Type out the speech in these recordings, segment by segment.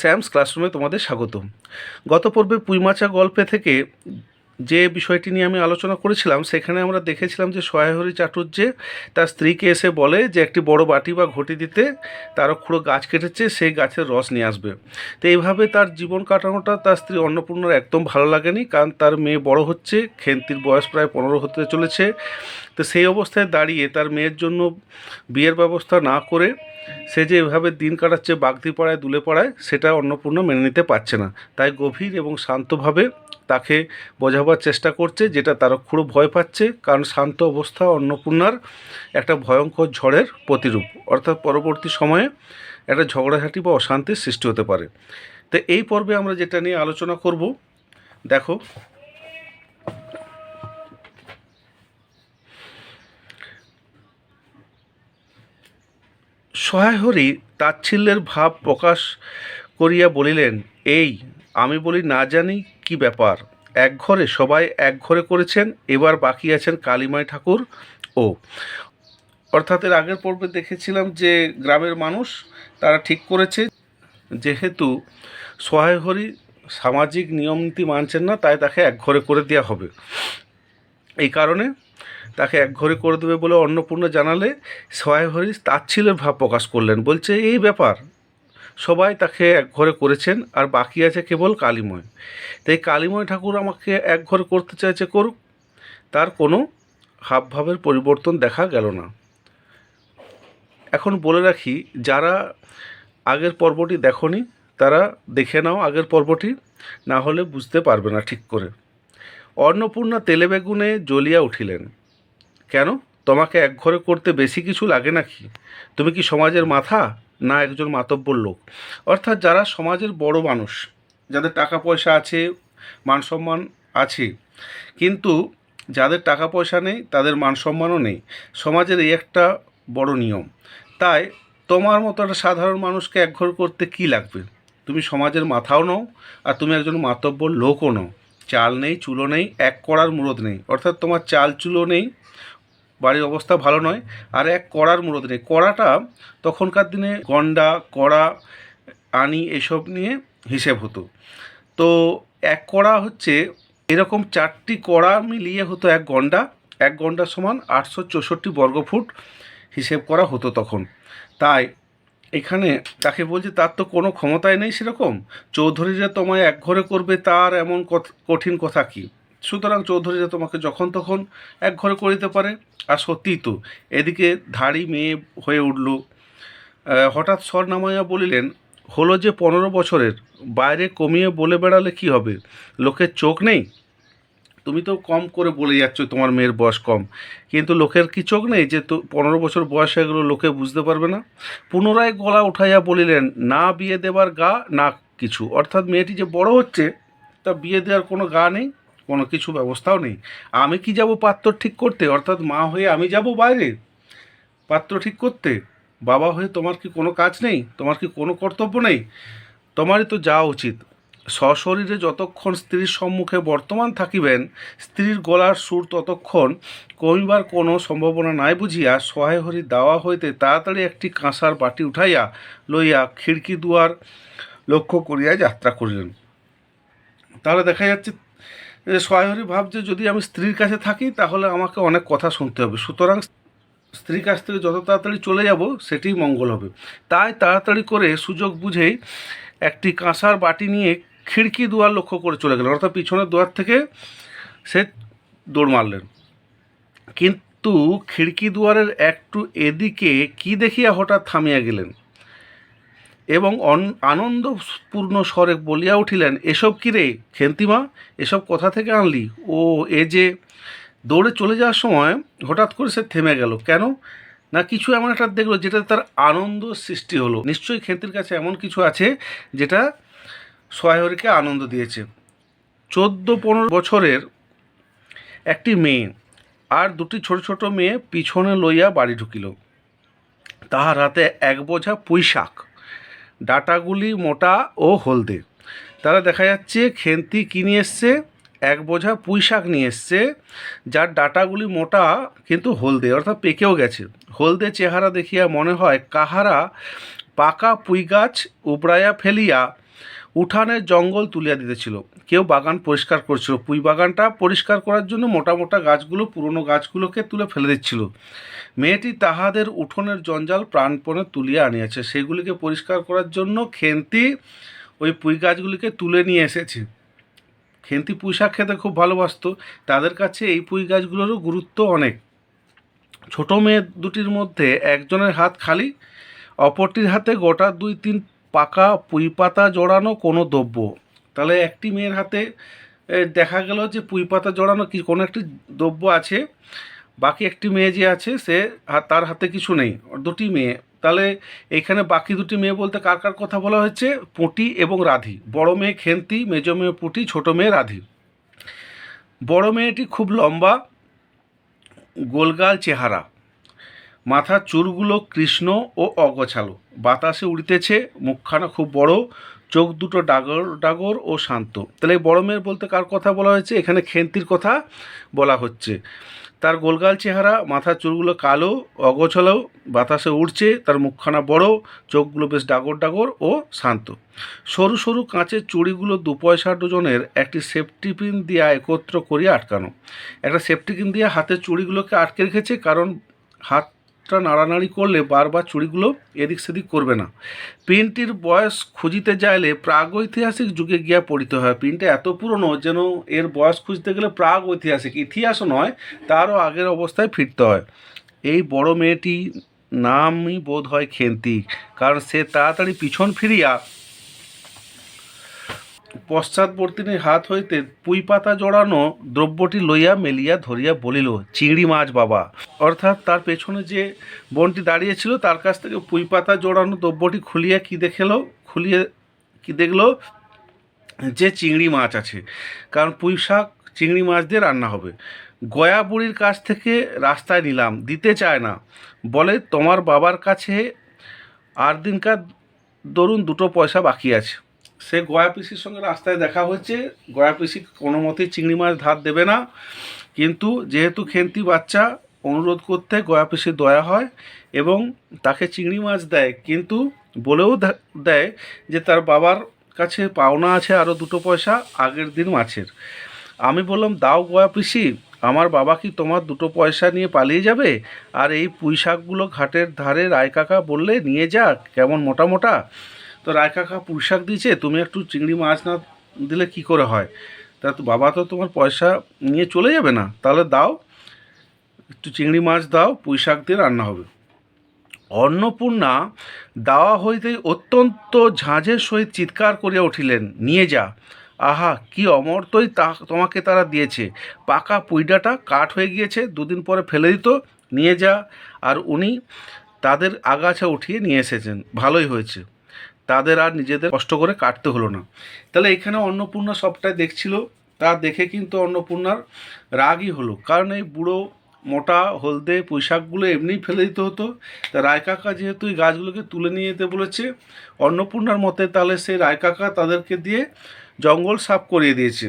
Sam's ক্লাসরুমে তোমাদের স্বাগত গত পর্বে পুইমাচা গল্পে থেকে যে বিষয়টি নিয়ে আমি আলোচনা করেছিলাম, সেখানে আমরা দেখেছিলাম যে সহায়হরি চাটুর্যে তার স্ত্রীকে এসে বলে যে একটি বড় বাটি বা ঘটি দিতে তার খুঁড়ো গাছ কেটেছে, সেই গাছের রস নিয়ে আসবে। তো এইভাবে তার জীবন কাটানোটা তার স্ত্রী অন্নপূর্ণার একদম ভালো লাগেনি, কারণ তার মেয়ে বড় হচ্ছে, খেন্তির বয়স প্রায় পনেরো হতে চলেছে। তো সেই অবস্থায় দাঁড়িয়ে তার মেয়ের জন্য বিয়ের ব্যবস্থা না করে সে যে এভাবে দিন কাটাচ্ছে বাগদি পাড়ায় দুলে পাড়ায় সেটা অন্নপূর্ণা মেনে নিতে পারছে না। তাই গভীর এবং শান্তভাবে তাকে বোঝাবার চেষ্টা করছে, যেটা তারা খুব ভয় পাচ্ছে, কারণ শান্ত অবস্থা অন্নপূর্ণার একটা ভয়ঙ্কর ঝড়ের প্রতিরূপ। অর্থাৎ পরবর্তী সময়ে একটা ঝগড়াঝাটি বা অশান্তির সৃষ্টি হতে পারে। তো এই পর্বে আমরা যেটা নিয়ে আলোচনা করব, দেখো সহায়হরি তাচ্ছিল্যের ভাব প্রকাশ করিয়া বলিলেন, এই, আমি বলি না জানি কি ব্যাপার। এক ঘরে সবাই এক ঘরে করেছেন, এবার বাকি আছেন কালীমাই ঠাকুর ও। অর্থাৎ এর আগের পর্বে দেখেছিলাম যে গ্রামের মানুষ তারা ঠিক করেছে, যেহেতু সহায়হরি সামাজিক নিয়মনীতি মানছেন না, তাই তাকে এক ঘরে করে দেওয়া হবে। এই কারণে তাকে এক ঘরে করে দেবে বলে অন্নপূর্ণা জানালে সহায় হরি তাচ্ছিলের ভাব প্রকাশ করলেন। বলছে, এই ব্যাপার, সবাই তাকে এক ঘরে করেছেন আর বাকি আছে কেবল কালীময়। তাই কালীময় ঠাকুর আমাকে এক ঘরে করতে চাইছে করুক। তার কোনো হাবভাবের পরিবর্তন দেখা গেল না। এখন বলে রাখি, যারা আগের পর্বটি দেখনি, তারা দেখে নাও আগের পর্বটি, না হলে বুঝতে পারবে না ঠিক করে। অন্নপূর্ণা তেলে বেগুনে জ্বলিয়া উঠিলেন। কেন? তোমাকে এক ঘরে করতে বেশি কিছু লাগে নাকি? তুমি কি সমাজের মাথা না একজন মাতব্বর লোক? অর্থাৎ যারা সমাজের বড় মানুষ, যাদের টাকা পয়সা আছে মান সম্মান আছে, কিন্তু যাদের টাকা পয়সা নেই, তাদের মান সম্মানও নেই। সমাজের এই একটা বড় নিয়ম। তাই তোমার মতো একটা সাধারণ মানুষকে এক ঘর করতে কি লাগবে? তুমি সমাজের মাথাও নও, আর তুমি একজন মাতব্বর লোকও নও। চাল নেই, চুলো নেই, এক করার মুরদ নেই। অর্থাৎ তোমার চাল চুলো নেই বাড়ির অবস্থা ভালো নয়। আর এক কড়ার মূলত নেই। কড়াটা তখনকার দিনে গন্ডা, কড়া, আনি এসব নিয়ে হিসেব হতো। তো এক কড়া হচ্ছে এরকম চারটি কড়া মিলিয়ে হতো এক গন্ডা। এক গন্ডার সমান আটশো চৌষট্টি বর্গফুট হিসেব করা হতো তখন। তাই এখানে তাকে বলছে, তার তো কোনো ক্ষমতাই নেই সেরকম। চৌধুরীরা তোমায় এক ঘরে করবে, তার এমন কঠিন কথা কি? সুতরাং চৌধুরীরা তোমাকে যখন তখন এক ঘরে করে দিতে পারে। আর সত্যিই তো, এদিকে ধাড়ি মেয়ে হয়ে উঠল। হঠাৎ স্বর নামাইয়া বলিলেন, হলো যে পনেরো বছরের, বাইরে কমিয়ে বলে বেড়ালে কি হবে? লোকের চোখ নেই? তুমি তো কম করে বলে যাচ্ছ, তোমার মেয়ের বয়স কম। কিন্তু লোকের কি চোখ নেই যে তো পনেরো বছর বয়স হয়ে গেলো, লোকে বুঝতে পারবে না? পুনরায় গলা উঠাইয়া বলিলেন, না বিয়ে দেবার গা, না কিছু। অর্থাৎ মেয়েটি যে বড় হচ্ছে, তা বিয়ে দেওয়ার কোনো গা নেই? কোনো কিছু ব্যবস্থাও নেই। আমি কি যাব পাত্র ঠিক করতে? অর্থাৎ মা হয়ে আমি যাব বাইরে? পাত্র ঠিক করতে? বাবা হয়ে তোমার কি কোনো কাজ নেই? তোমার কি কোনো কর্তব্য নেই? তোমারই তো যাওয়া উচিত। সশরীরে যতক্ষণ স্ত্রীর সম্মুখে বর্তমান থাকিবেন, স্ত্রীর গলার সুর ততক্ষণ কমিবার কোনো সম্ভাবনা নাই বুঝিয়া সহায় হরি দাওয়া হইতে তাড়াতাড়ি একটি কাঁসার বাটি উঠাইয়া লইয়া খিড়কি দুয়ার লক্ষ্য করিয়া যাত্রা করিলেন। তাহলে দেখা যাচ্ছে যে ভাব যে যদি আমি স্ত্রীর কাছে থাকি, তাহলে আমাকে অনেক কথা শুনতে হবে। সুতরাং স্ত্রীর কাছ থেকে যত তাড়াতাড়ি চলে যাব সেটিই মঙ্গল হবে। তাই তাড়াতাড়ি করে সুযোগ বুঝেই একটি কাঁসার বাটি নিয়ে খিড়কি দুয়ার লক্ষ্য করে চলে গেলেন। অর্থাৎ পিছনের দুয়ার থেকে সে দৌড় মারলেন। কিন্তু খিড়কি দুয়ারের একটু এদিকে কি দেখিয়া হঠাৎ থামিয়া গেলেন? এবং আনন্দপূর্ণ স্বরে বলিয়া উঠিলেন, এসব কি রে খেন্তিমা? এসব কথা থেকে আনলি? ও, এ যে দৌড়ে চলে যাওয়ার সময় হঠাৎ করে সে থেমে গেল। কেন? না, কিছু এমন একটা দেখল যেটা তার আনন্দ সৃষ্টি হলো। নিশ্চয়ই খেন্তির কাছে এমন কিছু আছে যেটা সহায়রীকে আনন্দ দিয়েছে। চোদ্দ পনেরো বছরের একটি মেয়ে আর দুটি ছোট ছোট মেয়ে পিছনে লইয়া বাড়ি ঢুকিল। তাহার হাতে এক বোঝা পুঁই শাক ডাটাগুলি মোটা ও হলদে। তারা দেখা যাচ্ছে খেন্তি কিনে এসছে? এক বোঝা পুঁই শাক নিয়ে এসছে, যার ডাটাগুলি মোটা কিন্তু হলদে, অর্থাৎ পেকেও গেছে। হলদে চেহারা দেখিয়া মনে হয় কাহারা পাকা পুঁই গাছ উপড়াইয়া ফেলিয়া উঠানের জঙ্গল তুলিয়া দিতেছিল। কেউ বাগান পরিষ্কার করছিল। পুঁই বাগানটা পরিষ্কার করার জন্য মোটা মোটা গাছগুলো, পুরনো গাছগুলোকে তুলে ফেলে দিচ্ছিল। মেয়েটি তাহাদের উঠোনের জঞ্জাল প্রাণপণে তুলিয়া আনিয়াছে। সেগুলিকে পরিষ্কার করার জন্য খেন্তি ওই পুঁই গাছগুলিকে তুলে নিয়ে এসেছে। খেন্তি পুঁই শাক খেতে খুব ভালোবাসতো। তাদের কাছে এই পুঁই গাছগুলোরও গুরুত্ব অনেক। ছোট মেয়ে দুটির মধ্যে একজনের হাত খালি, অপরটির হাতে গোটা দুই তিন পাকা পুঁই পাতা জড়ানো কোনো দ্রব্য। তাহলে একটি মেয়ের হাতে দেখা গেল যে পুঁই পাতা জড়ানো কি, কোনো একটি দ্রব্য আছে, বাকি একটি মেয়ে যে আছে, সে তার হাতে কিছু নেই, দুটি মেয়ে। তাহলে এখানে বাকি দুটি মেয়ে বলতে কার কার কথা বলা হয়েছে? পুঁটি এবং রাধি। বড় মেয়ে খেন্তি, মেজ মেয়ে পুঁটি, ছোট মেয়ে রাধি। বড় মেয়েটি খুব লম্বা, গোলগাল চেহারা। মাথার চুলগুলো কৃষ্ণ ও অগোছালো। বাতাসে উড়িতেছে, মুখখানা খুব বড়, চোখ দুটো ডাগর ডাগর ও শান্ত। তাহলে বড় মেয়ের বলতে কার কথা বলা হয়েছে? এখানে খেন্তির কথা বলা হচ্ছে। তার গোলগাল চেহারা, মাথার চুলগুলো কালো, অগোছালো, বাতাসে উড়ছে, তার মুখখানা বড়, চোখগুলো বেশ ডাগর ডাগর ও শান্ত। সরু সরু কাঁচের চুড়িগুলো দু পয়সা ডজনের একটি সেফটি পিন দিয়ে একত্র করিয়া আটকানো। একটা সেফটি পিন দিয়ে হাতের চুড়িগুলোকে আটকে রেখেছে, কারণ হাতটা নাড়ানাড়ি করলে বারবার চুড়িগুলো এদিক সেদিক করবে না। পিনটির বয়স খুঁজিতে যাইলে প্রাগৈতিহাসিক যুগে গিয়া পড়িতে হয়। পিনটা এত পুরনো যেন এর বয়স খুঁজতে গেলে প্রাগ ঐতিহাসিক ইতিহাসও নয়, তারও আগের অবস্থায় ফিরতে হয়। এই বড় মেয়েটি নামই বোধ হয় খেন্তি, কারণ সে তাড়াতাড়ি পিছন ফিরিয়া পশ্চাৎবর্তিনীর হাত হইতে পুঁই পাতা জড়ানো দ্রব্যটি লইয়া মেলিয়া ধরিয়া বলিল, চিংড়ি মাছ বাবা। অর্থাৎ তার পেছনে যে বোনটি দাঁড়িয়েছিল তার কাছ থেকে পুঁই পাতা জড়ানো দ্রব্যটি খুলিয়া কি দেখেলো? খুলিয়ে কি দেখল? যে চিংড়ি মাছ আছে। কারণ পুঁই শাক, চিংড়ি মাছ দিয়ে রান্না হবে। গয়া বুড়ির কাছ থেকে রাস্তায় নিলাম, দিতে চায় না। বলে, তোমার বাবার কাছে আর দিনকার ধরুন দুটো পয়সা বাকি আছে। সে গয়া পিসির সঙ্গে রাস্তায় দেখা হচ্ছে গয়া পিসি কোনো মতেই চিংড়ি মাছ ধার দেবে না। কিন্তু যেহেতু খেন্তি বাচ্চা, অনুরোধ করতে গয়া পিসির দয়া হয় এবং তাকে চিংড়ি মাছ দেয়। কিন্তু বলেও দেয় যে তার বাবার কাছে পাওনা আছে আরও দুটো পয়সা, আগের দিন মাছের। আমি বললাম, দাও গয়া পিসি, আমার বাবা কি তোমার দুটো পয়সা নিয়ে পালিয়ে যাবে? আর এই পুঁই শাকগুলো ঘাটের ধারে রায় কাকা বললে নিয়ে যাক, কেমন মোটা মোটা। তো রায় কাকা পুঁই শাক দিয়েছে, তুমি একটু চিংড়ি মাছ না দিলে কি করে হয়? তা তো বাবা তো তোমার পয়সা নিয়ে চলে যাবে না, তাহলে দাও, একটু চিংড়ি মাছ দাও পুঁই শাক দিয়ে রান্না হবে। অন্নপূর্ণা দাওয়া হইতেই অত্যন্ত ঝাঁঝের সহিত চিৎকার করিয়া উঠিলেন, নিয়ে যা। আহা, কি অমর্তই তা, তোমাকে তারা দিয়েছে। পাকা পুইডাটা কাঠ হয়ে গিয়েছে, দুদিন পরে ফেলে দিত, নিয়ে যা। আর উনি তাদের আগাছা উঠিয়ে নিয়ে এসেছেন, ভালোই হয়েছে। তাদের আর নিজেদের কষ্ট করে কাটতে হলো না। তাহলে এখানে অন্নপূর্ণা সবটাই দেখছিল, তা দেখে কিন্তু অন্নপূর্ণার রাগই হলো। কারণ এই বুড়ো মোটা, হলদে পোশাকগুলো এমনিই ফেলে দিতে হতো। তা রায় কাকা যেহেতু এই গাছগুলোকে তুলে নিয়ে যেতে বলেছে, অন্নপূর্ণার মতে তাহলে সেই রায় কাকা তাদেরকে দিয়ে জঙ্গল সাফ করিয়ে দিয়েছে।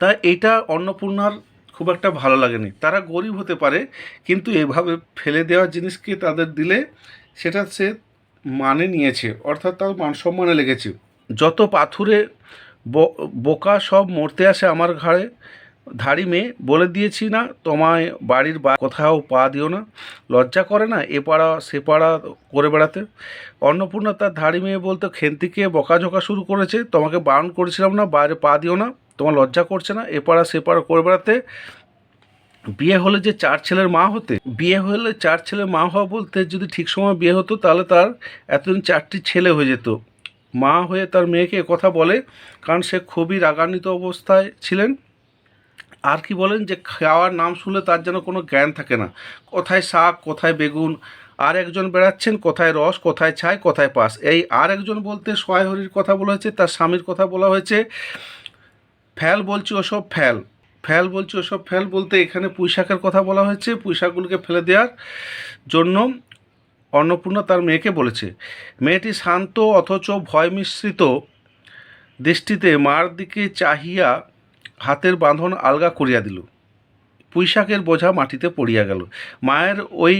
তা এটা অন্নপূর্ণার খুব একটা ভালো লাগেনি। তারা গরিব হতে পারে, কিন্তু এভাবে ফেলে দেওয়া জিনিসকে তাদের দিলে, সেটা সে মানে নিয়েছে, অর্থাৎ তার মান সম্মানে লেগেছে। যত পাথুরে বোকা সব মরতে আসে আমার ঘাড়ে, ধাড়ি মেয়ে, বলে দিয়েছি না তোমায় বাড়ির বা, কোথাও পা দিও না। লজ্জা করে না এ পাড়া সে পাড়া করে বেড়াতে? অন্নপূর্ণা তার ধাড়ি মেয়ে বলতে খেন্তিকে বকাঝোকা শুরু করেছে, তোমাকে বারণ করেছিলাম না, বাইরে পা দিও না। তোমার লজ্জা করছে না এ পাড়া সে পাড়া করে বেড়াতে? বিয়ে হলে যে চার ছেলের মা হতে, বিয়ে হলে চার ছেলের মা হওয়া বলতে যদি ঠিক সময় বিয়ে হতো, তাহলে তার এতদিন চারটি ছেলে হয়ে যেত। মা হয়ে তার মেয়েকে কথা বলে, কারণ সে খুবই রাগান্বিত অবস্থায় ছিলেন। আর কি বলেন যে, খাওয়ার নাম শুনলে তার যেন কোনো জ্ঞান থাকে না। কোথায় শাক, কোথায় বেগুন, আর একজন বেড়াচ্ছেন, কোথায় রস, কোথায় ছাই, কোথায় পাস। এই আর একজন বলতে সোহাই হরির কথা বলা হয়েছে, তার স্বামীর কথা বলা হয়েছে। ফ্যাল বলছি ওসব ফ্যাল ফ্যাল বলছি, ওসব ফ্যাল বলতে এখানে পুঁইশাকের কথা বলা হয়েছে। পুঁইশাকগুলোকে ফেলে দেওয়ার জন্য অন্নপূর্ণা তার মেয়েকে বলেছে। মেয়েটি শান্ত অথচ ভয় মিশ্রিত দৃষ্টিতে মার দিকে চাহিয়া হাতের বাঁধন আলগা করিয়া দিল। পুঁইশাকের বোঝা মাটিতে পড়িয়া গেল। মায়ের ওই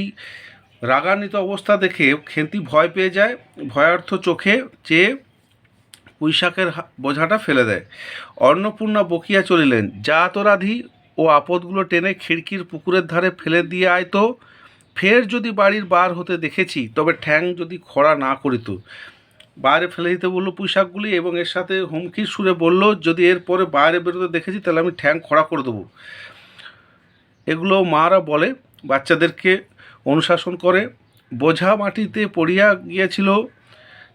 রাগান্বিত অবস্থা দেখে খেন্তি ভয় পেয়ে যায়। ভয়ার্থ চোখে চেয়ে পুঁইশাকের বোঝাটা ফেলে দেয়। অন্নপূর্ণা বকিয়া চলিলেন, যা তো রাধি, ও আপদগুলো টেনে খিড়কির পুকুরের ধারে ফেলে দিয়ে আয় তো। ফের যদি বাড়ির বার হতে দেখেছি, তবে ঠ্যাং যদি খরা না করিত। বাইরে ফেলে দিতে বলল পুঁইশাকগুলি এবং এর সাথে হুমকির সুরে বলল, যদি এরপরে বাইরে বেরোতে দেখেছি, তাহলে আমি ঠ্যাং খরা করে দেবো। এগুলো মারা বলে, বাচ্চাদেরকে অনুশাসন করে। বোঝা মাটিতে পড়িয়া গিয়েছিল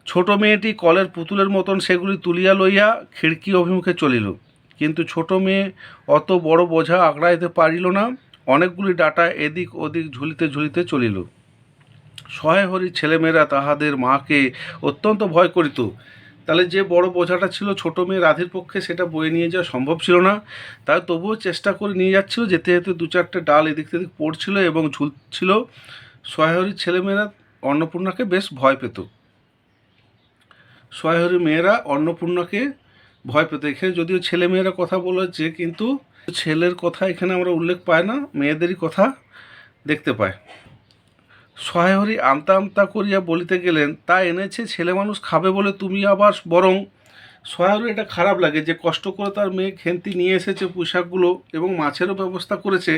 ছোট মেয়েটি কলের পুতুলের মতন সেগুলি তুলিয়া লইয়া খিড়কি অভিমুখে চলিল। কিন্তু ছোট মেয়ে অত বড় বোঝা আগড়াইতে পারিল না, অনেকগুলি ডাটা এদিক ওদিক ঝুলিতে ঝুলিতে চলিল। সহায় হরি ছেলেমেয়েরা তাহাদের মাকে অত্যন্ত ভয় করিত। তাহলে যে বড় বোঝাটা ছিল ছোট মেয়ে রাধির পক্ষে সেটা বয়ে নিয়ে যাওয়া সম্ভব ছিল না। তাই তবুও চেষ্টা করে নিয়ে যাচ্ছিল, যেতে যেতে দু চারটে ডাল এদিক সেদিক পড়ছিল এবং ঝুলছিল। সহায়হরির ছেলেমেয়েরা অন্নপূর্ণাকে বেশ ভয় পেত। সহায়হরি মেয়েরা অন্নপূর্ণাকে ভয় পেত এখানে যদিও ছেলে মেয়েরা কথা বলেছে কিন্তু ছেলের কথা এখানে আমরা উল্লেখ পাই না, মেয়েদেরই কথা দেখতে পাই সহায়হরি আমতা আমতা করিয়া বলিতে গেলেন, তা এনেছে, ছেলে মানুষ খাবে বলে তুমি আবার বরং সহায়হরি এটা খারাপ লাগে যে, কষ্ট করে তার মেয়ে খেন্তি নিয়ে এসেছে পোশাকগুলো এবং মাছেরও ব্যবস্থা করেছে।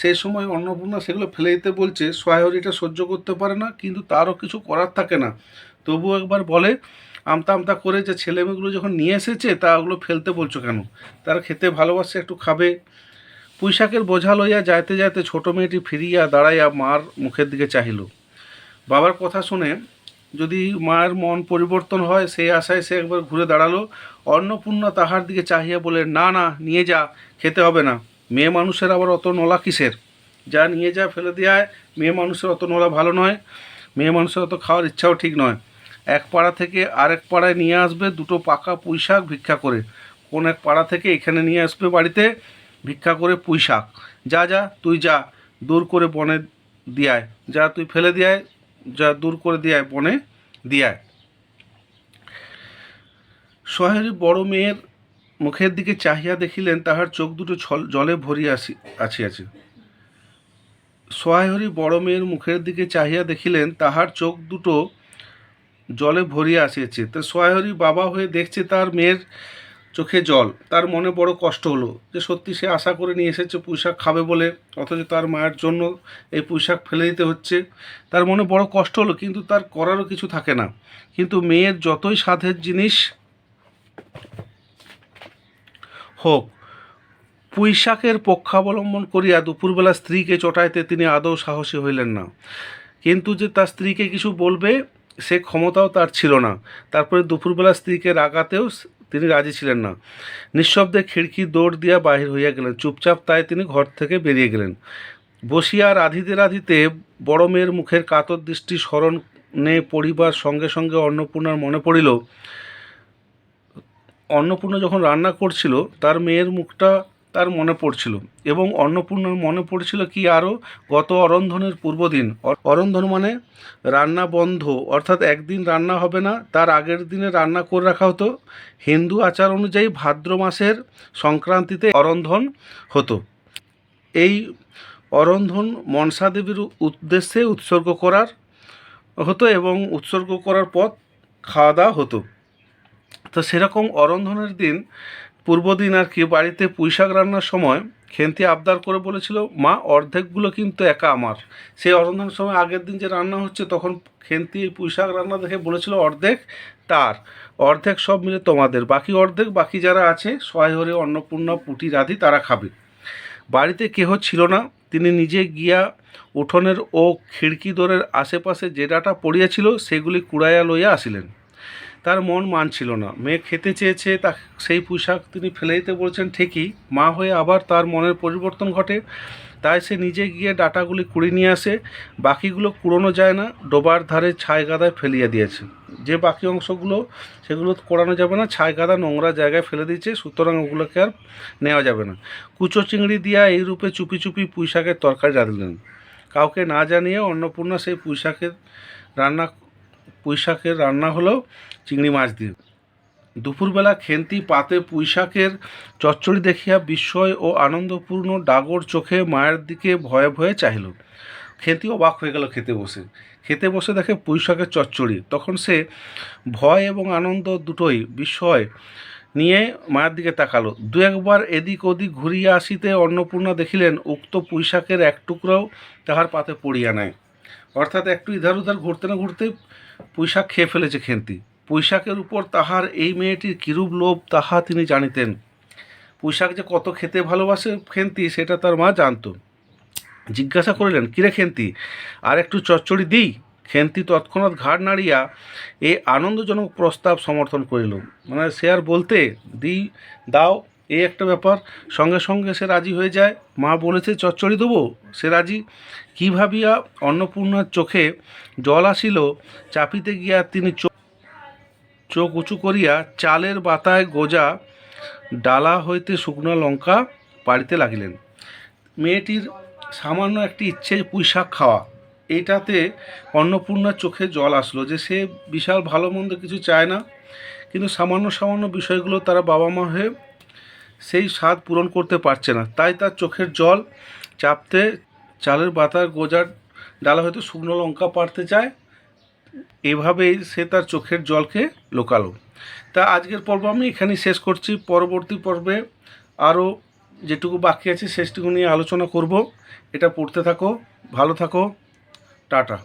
সেই সময় অন্নপূর্ণা সেগুলো ফেলে দিতে বলছে সহায়হরি এটা সহ্য করতে পারে না, কিন্তু তারও কিছু করার থাকে না। তবুও একবার বলে আমতা আমতা করে যে ছেলে মেয়েগুলো যখন নিয়ে এসেছে, তা ওগুলো ফেলতে বলছো কেন? তারা খেতে ভালোবাসে, একটু খাবে। পুঁইশাকের বোঝা লইয়া যাইতে যাইতে ছোট মেয়েটি ফিরিয়া দাঁড়াইয়া মার মুখের দিকে চাহিল। বাবার কথা শুনে যদি মায়ের মন পরিবর্তন হয় সেই আশায় সে একবার ঘুরে দাঁড়াল। অন্নপূর্ণা তাহার দিকে চাহিয়া বলে, না না, নিয়ে যা, খেতে হবে না। মেয়ে মানুষের আবার অত নলা কিসের? যা নিয়ে যা, ফেলে দেওয়ায় মেয়ে মানুষের অত নলা ভালো নয়। মেয়ে মানুষের অত খাওয়ার ইচ্ছাও ঠিক নয়। এক পাড়া থেকে আরেক পাড়ায় নিয়ে আসবে, দুটো পাকা পুঁইশাক ভিক্ষা করে। কোন এক পাড়া থেকে এখানে নিয়ে আসবে বাড়িতে ভিক্ষা করে পুঁইশাক যা যা, তুই যা, দূর করে বনে দিয়ায়। যা, তুই ফেলে দিয়ায়, যা, দূর করে দিয়ায়, বনে দিয়ায়। সহেরি বড় মেয়ের মুখের দিকে চাহিয়া দেখিলেন, তাহার চোখ দুটো ছল, জলে ভরিয়া আসি আছে সোহাইহরি বড় মেয়ের মুখের দিকে চাহিয়া দেখিলেন, তাহার চোখ দুটো জলে ভরিয়া আসিয়েছে। তো সোহাইহরি বাবা হয়ে দেখছে তার মেয়ের চোখে জল। তার মনে বড় কষ্ট হলো যে সত্যি সে আশা করে নিয়ে এসেছে পুঁইশাক খাবে বলে, অথচ তার মায়ের জন্য এই পুঁইশাক ফেলে দিতে হচ্ছে। তার মনে বড় কষ্ট হলো, কিন্তু তার করারও কিছু থাকে না। কিন্তু মেয়ের যতই সাধের জিনিস হোক, পুঁইশাকের পক্ষাবলম্বন করিয়া দুপুরবেলা স্ত্রীকে চটাইতে তিনি আদৌ সাহসী হইলেন না। কিন্তু যে তার স্ত্রীকে কিছু বলবে সে ক্ষমতাও তার ছিল না। তারপরে দুপুরবেলা স্ত্রীকে রাগাতেও তিনি রাজি ছিলেন না। নিঃশব্দে খিড়কি দৌড় দিয়া বাহির হইয়া গেলেন। চুপচাপ তাই তিনি ঘর থেকে বেরিয়ে গেলেন। বসিয়া রাধিতে রাধিতে বড় মেয়ের মুখের কাতর দৃষ্টি স্মরণে পড়িবার সঙ্গে সঙ্গে অন্নপূর্ণার মনে পড়িল, অন্নপূর্ণা যখন রান্না করছিল, তার মেয়ের মুখটা তার মনে পড়ছিল এবং অন্নপূর্ণার মনে পড়ছিল কি আরও? গত অরন্ধনের পূর্বদিন। অরন্ধন মানে রান্না বন্ধ, অর্থাৎ একদিন রান্না হবে না, তার আগের দিনে রান্না করে রাখা হতো। হিন্দু আচার অনুযায়ী ভাদ্র মাসের সংক্রান্তিতে অরন্ধন হতো। এই অরন্ধন মনসা দেবীর উদ্দেশ্যে উৎসর্গ করার হতো এবং উৎসর্গ করার পর খাওয়া দাওয়া হতো। তো সেরকম অরন্ধনের দিন পূর্বদিন আর কি বাড়িতে পুঁইশাক রান্নার সময় খেন্তি আবদার করে বলেছিল, মা, অর্ধেকগুলো কিন্তু একা আমার। সেই অরন্ধনের সময় আগের দিন যে রান্না হচ্ছে, তখন খেন্তি এই পুঁইশাক রান্না দেখে বলেছিল, অর্ধেক তার, অর্ধেক সব মিলে তোমাদের। বাকি অর্ধেক বাকি যারা আছে, সহায় হরে অন্নপূর্ণা, পুটি, রাধি, তারা খাবে। বাড়িতে কেহ ছিল না। তিনি নিজে গিয়া উঠোনের ও খিড়কি দোরের আশেপাশে যে ডাটা পড়িয়াছিল, সেগুলি কুড়াইয়া লইয়া আসিলেন। তার মন মানছিল না। মেয়ে খেতে চেয়েছে, তা সেই পোশাক তিনি ফেলে দিতে বলছেন ঠিকই। মা হয়ে আবার তার মনের পরিবর্তন ঘটে। তাই সে নিজে গিয়ে ডাটাগুলি কুড়ি নিয়ে আসে। বাকিগুলো কুড়োনো যায় না, ডোবার ধারে ছাই গাদায় ফেলিয়ে দিয়েছে। যে বাকি অংশগুলো, সেগুলো কোড়ানো যাবে না, ছাই গাদা নোংরা জায়গায় ফেলে দিয়েছে, সুতরাং ওগুলোকে আর নেওয়া যাবে না। কুচো চিংড়ি দিয়া এই রূপে চুপি চুপি পুঁইশাকের তরকারি রাঁধলেন। কাউকে না জানিয়ে অন্নপূর্ণা সেই পুঁইশাকের রান্না পুঁইশাকের রান্না হলো চিংড়ি মাছ দিয়ে। দুপুরবেলা খেন্তি, পাতে, পুঁইশাকের চচ্চড়ি দেখিয়া বিস্ময় ও আনন্দপূর্ণ ডাগর চোখে মায়ের দিকে ভয়ে ভয়ে চাহিল। খেন্তি অবাক হয়ে গেল খেতে বসে। খেতে বসে দেখে পুঁই শাকের চচ্চড়ি। তখন সে ভয় এবং আনন্দ দুটোই বিস্ময় নিয়ে মায়ের দিকে তাকালো। দু একবার এদিক ওদিক ঘুরিয়া আসিতে অন্নপূর্ণা দেখিলেন, উক্ত পুঁই শাকের এক টুকরাও তাহার পাতে পড়িয়া নেয় অর্থাৎ একটু ইধার উধার ঘুরতে না ঘুরতে পুঁই শাক খেয়ে ফেলেছে খেন্তি। পুঁই শাকের উপর তাহার এই মেয়েটির কিরূপ লোভ তাহা তিনি জানিতেন। পুঁই শাক যে কত খেতে ভালোবাসে খেন্তি, সেটা তার মা জানতো। জিজ্ঞাসা করিলেন, কিরে খেন্তি, আর একটু চচ্চড়ি দিই? খেন্তি তৎক্ষণাৎ ঘাড় নাড়িয়া এ আনন্দজনক প্রস্তাব সমর্থন করিল। মানে সে আর বলতে, দিই, দাও এই একটা ব্যাপার। সঙ্গে সঙ্গে সে রাজি হয়ে যায়। মা বলেছে, চচ্চড়ি দেবো? সে রাজি। কী ভাবিয়া অন্নপূর্ণার চোখে জল আসিল, চাপিতে গিয়া তিনি চোখ চোখ উঁচু করিয়া চালের বাতায় গোজা ডালা হইতে শুকনো লঙ্কা পাড়িতে লাগিলেন। মেয়েটির সামান্য একটি ইচ্ছে পুঁই শাক খাওয়া। এইটাতে অন্নপূর্ণার চোখে জল আসলো যে সে বিশাল ভালো মন্দ কিছু চায় না, কিন্তু সামান্য সামান্য বিষয়গুলো তারা বাবা মা হয়ে সেই স্বাদ পূরণ করতে পারছে না। তাই তার চোখের জল চাপতে চালের বাতার গোজার ডালা হয়তো শুকনো লঙ্কা পাড়তে চায়। এভাবেই সে তার চোখের জলকে লোকালো। তা আজকের পর্ব আমি এখানেই শেষ করছি। পরবর্তী পর্বে আরও যেটুকু বাকি আছে শেষটুকু নিয়ে আলোচনা করব। এটা পড়তে থাকো, ভালো থাকো, টাটা।